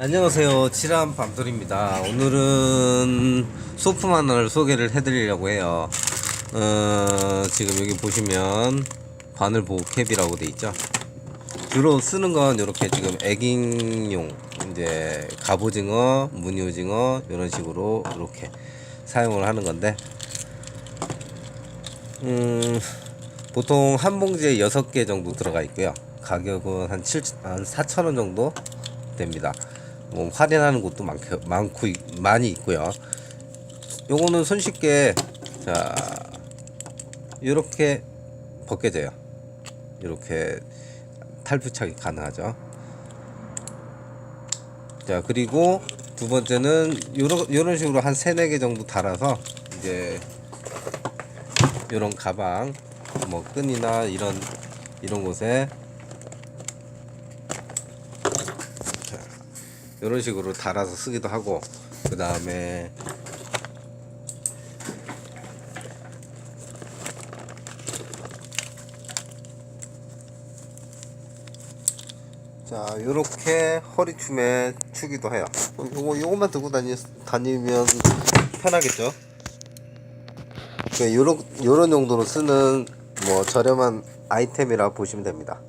안녕하세요. 칠한 밤돌입니다. 오늘은 소품 하나를 소개를 해드리려고 해요. 어, 지금 여기 보시면 바늘 보호 캡이라고 돼 있죠. 주로 쓰는 건 이렇게 지금 애깅용 이제 갑오징어, 무늬오징어 이런 식으로 이렇게 사용을 하는 건데, 음, 보통 한 봉지에 6개 정도 들어가 있고요. 가격은 한 7, 한 4,000원 정도 됩니다. 뭐 할인하는 곳도 많고, 많고 있- 많이 있고요. 요거는 손쉽게 자 이렇게 벗겨져요. 이렇게 탈부착이 가능하죠. 자 그리고 두 번째는 요런 식으로 한 세네 개 정도 달아서 이제 요런 가방 뭐 끈이나 이런 이런 곳에 이런 식으로 달아서 쓰기도 하고 그 다음에 자 요렇게 허리춤에 추기도 해요. 요거 요것만 들고 다니, 다니면 편하겠죠? 그러니까 요런 요런 용도로 쓰는 뭐 저렴한 아이템이라 보시면 됩니다